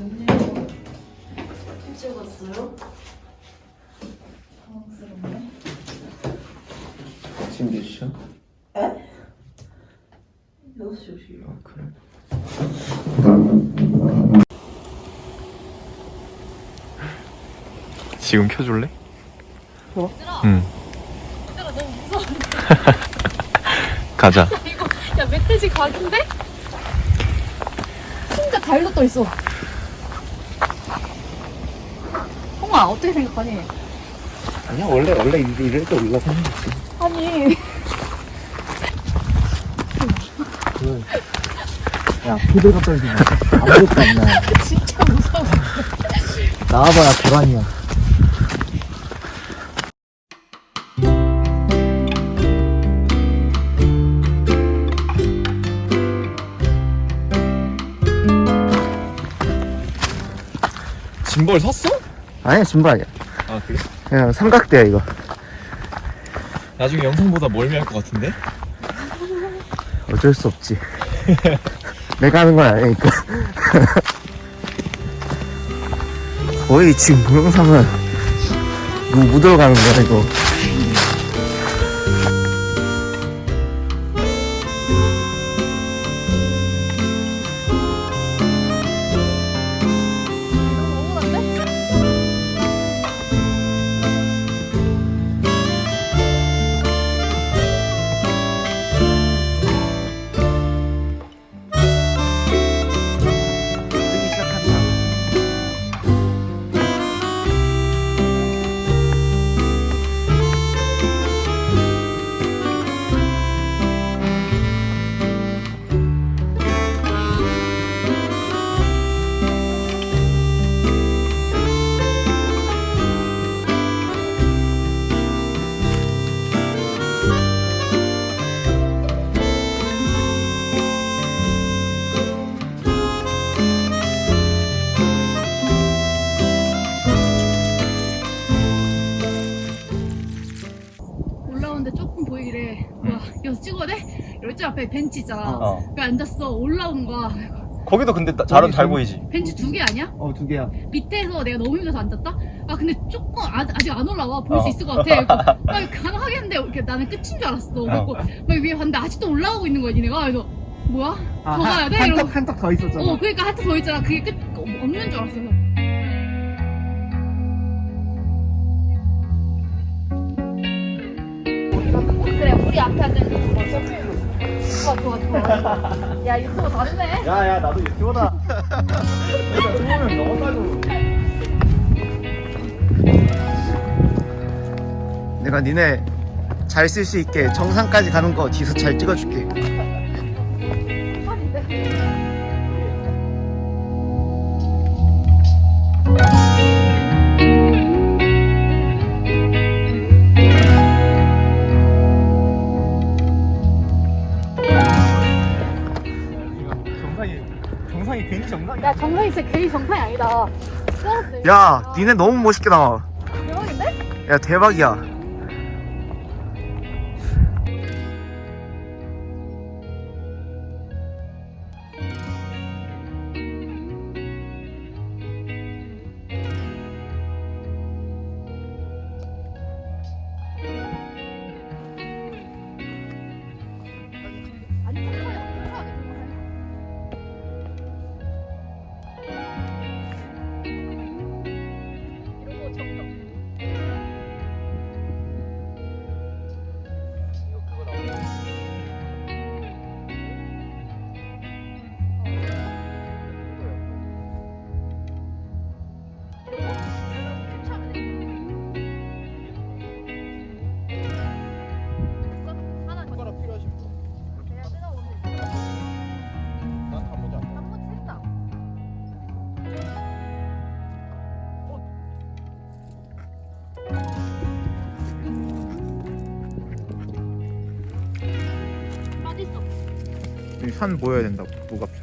아, 지금 켜줄래? 뭐? 응. 얘들아 너무 무서워. 가자. 이거 야 멧돼지 각인데? 혼자 달로 떠 있어. 아 어떻게 생각하니? 아니야 원래 원래 이럴 이럴 때 올라가는 거지 아니 야 피드가 떨리네 아무것도 안 나요 진짜 무서워. 나와봐야 고라니야 짐벌 샀어? 아니야 아니야. 아 그래? 그냥 삼각대야 이거. 나중에 영상보다 멀미할 것 같은데? 어쩔 수 없지. 내가 하는 건 아니니까. 거의 지금 동영상은 뭐 묻어가는 거야 이거 올라오는데 조금 보이길래 와 여기서 찍어야 돼? 열쇠 앞에 벤치 있잖아. 어. 그 앉았어 올라오는 거야. 거기도 근데 잘은 잘 보이지? 벤치 두 개 아니야? 어 두 개야 밑에서 내가 너무 힘들어서 앉았다? 아 근데 조금 아, 아직 안 올라와 보일 어. 수 있을 것 같아 그래서 막 가능하겠는데 이렇게 나는 끝인 줄 알았어 그래갖고 막 위에 봤는데 아직도 올라오고 있는 거야 니네가 그래서 뭐야? 더 가야 돼? 이러고 한턱 더 있었잖아 어 그러니까 하트 더 있잖아 그게 끝 없는 줄 알았어 그래 우리 앞에 앉아있는 거 좋아 좋아 좋아 야 유튜브 다르네. 야야 나도 유튜버다. 내가 20명 넘어가지고 내가 니네 잘 쓸 수 있게 정상까지 가는 거 뒤에서 잘 찍어줄게 정상이 괜히 정상이 야 정상이 진짜 괜히 정상이 아니다. 야 니네 너무 멋있게 나와 대박인데? 야 대박이야 산 보여야 된다고 편